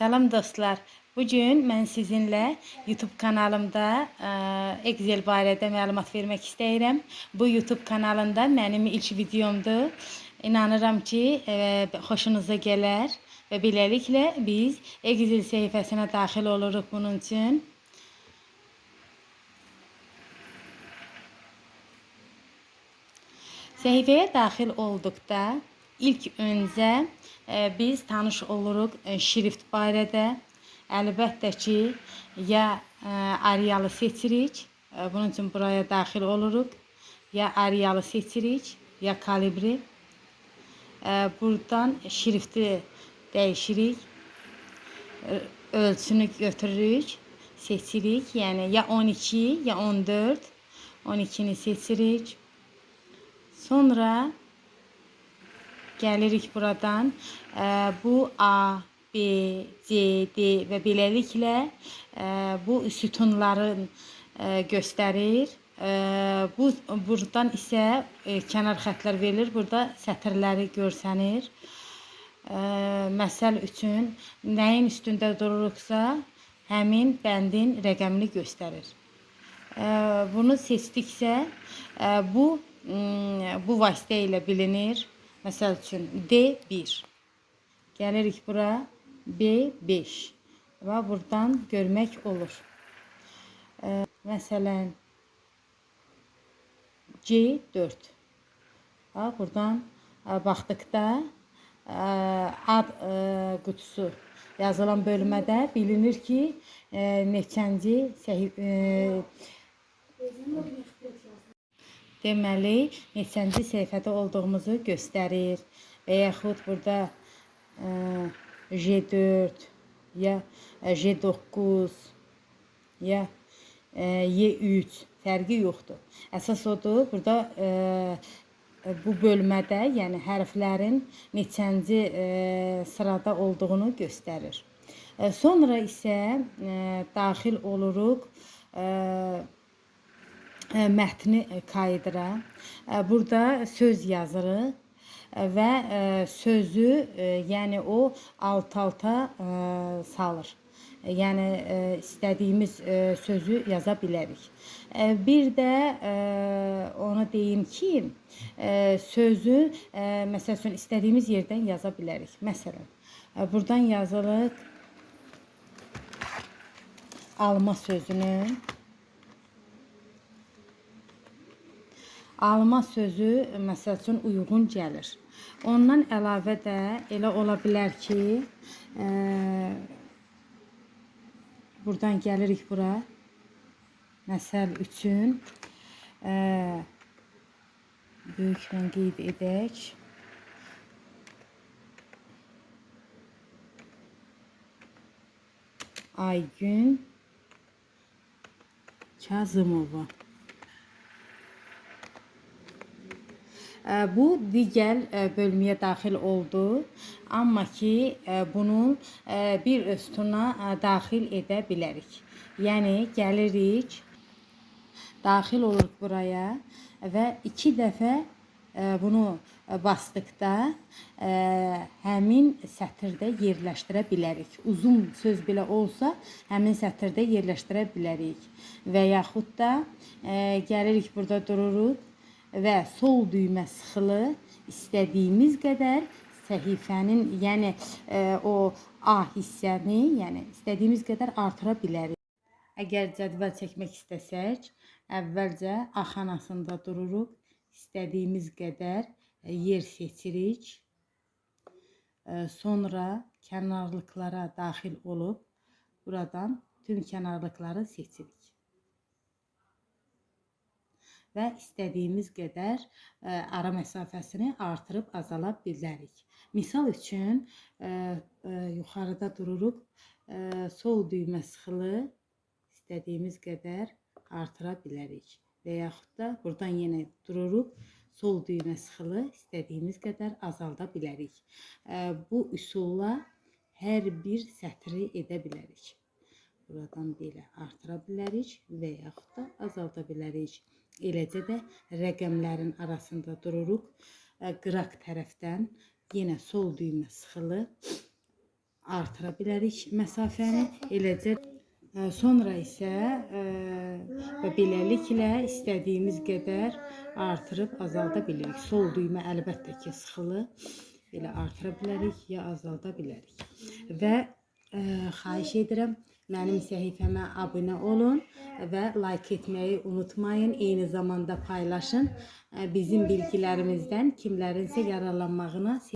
Salam dostlar. Bugün mən sizinlə YouTube kanalımda ə, Excel barədə məlumat vermək istəyirəm. Bu YouTube kanalında mənim ilk videomdur. İnanıram ki, ə, xoşunuza gələr və beləliklə biz Excel səhifəsinə daxil oluruq bunun üçün. Səhifəyə daxil olduqda ilk öncə e, biz tanış oluruq e, şrift barədə. Əlbəttə ki, ya e, Arialı seçirik. E, bunun üçün buraya daxil oluruq. Ya Arialı seçirik, ya kalibri. E, buradan şrifti dəyişirik. E, ölçünü götürürük, seçirik. Yəni ya 12, ya 14. 12-ni seçirik. Sonra gəlirik buradan. Bu A, B, C, D və beləliklə bu sütunların göstərir. Bu buradan isə kənar xəttlər verilir. Burada sətirləri görsənir. Məsəl üçün nəyin üstündə dururuqsa, həmin bəndin rəqəmini göstərir. Bunu seçdiksə, bu bu vasitə ilə bilinir. Məsəl üçün D1. Gəlirik bura B5 və buradan görmək olur. Ə, məsələn C4. Bax buradan ə, baxdıqda ə, ad ə, qutusu yazılan bölmədə bilinir ki, ə, neçənci səhifə deməli neçənci səhifədə olduğumuzu göstərir. Və yaxud burada ə, J4 ya ə, J9 ya ə, Y3 fərqi yoxdur. Əsas odur, burada ə, bu bölmədə, yəni hərflərin neçənci ə, sırada olduğunu göstərir. Sonra isə ə, daxil oluruq ə, mətni kaydıra. Ə, Burada söz yazırıq və sözü, yəni o alt-alta salır. Yəni istədiyimiz sözü yaza bilərik. Bir də onu deyim ki, sözü məsəl üçün istədiyimiz yerdən yaza bilərik. Məsələn, ə, buradan yazılır alma sözünü alma sözü məsəl üçün uyğun gəlir. Ondan əlavə də elə ola bilər ki, ə, buradan gəlirik bura. Məsəl üçün ə, böyüklə qeyd edək. Aygün Kazımova. Bu digər ə, bölməyə daxil oldu. Amma ki, ə, bunu ə, bir sütuna ə, daxil edə bilərik. Yəni gəlirik, daxil oluruq buraya və iki dəfə ə, bunu basdıqda həmin sətirdə yerləşdirə bilərik. Uzun söz belə olsa, həmin sətirdə yerləşdirə bilərik. Və yaxud da gəlirik burada dururuq və sol düymə sıxılı istədiyimiz qədər səhifənin, yəni ə, o A hissəni, yəni istədiyimiz qədər artıra bilərik. Əgər cədvəl çəkmək istəsək, əvvəlcə A xanasında dururuq, istədiyimiz qədər ə, yer seçirik. Ə, Sonra kənarlıqlara daxil olub buradan tüm kənarlıqları seçirik. Və istədiyimiz qədər ə, ara məsafəsini artırıb azala bilərik. Misal üçün ə, ə, yuxarıda dururuq, sol düymə sıxılı istədiyimiz qədər artıra bilərik. Və yaxud da buradan yenə dururuq, sol düymə sıxılı istədiyimiz qədər azalda bilərik. Bu üsulla hər bir sətri edə bilərik. Buradan belə artıra bilərik və yaxud da azalda bilərik. Eləcə də rəqəmlərin arasında dururuq. Ə, Qıraq tərəfdən yenə sol düymə sıxılı artıra bilərik məsafəni. Eləcə ə, sonra isə ə, və beləliklə istədiyimiz qədər artırıb azalda bilirik. Sol düymə əlbəttə ki, sıxılı. Belə artıra bilərik ya azalda bilərik. Və ə, xahiş edirəm mənim səhifəmə abunə olun və like etməyi unutmayın. Eyni zamanda paylaşın. Bizim bilgilərimizdən kimlərinsə yararlanmağına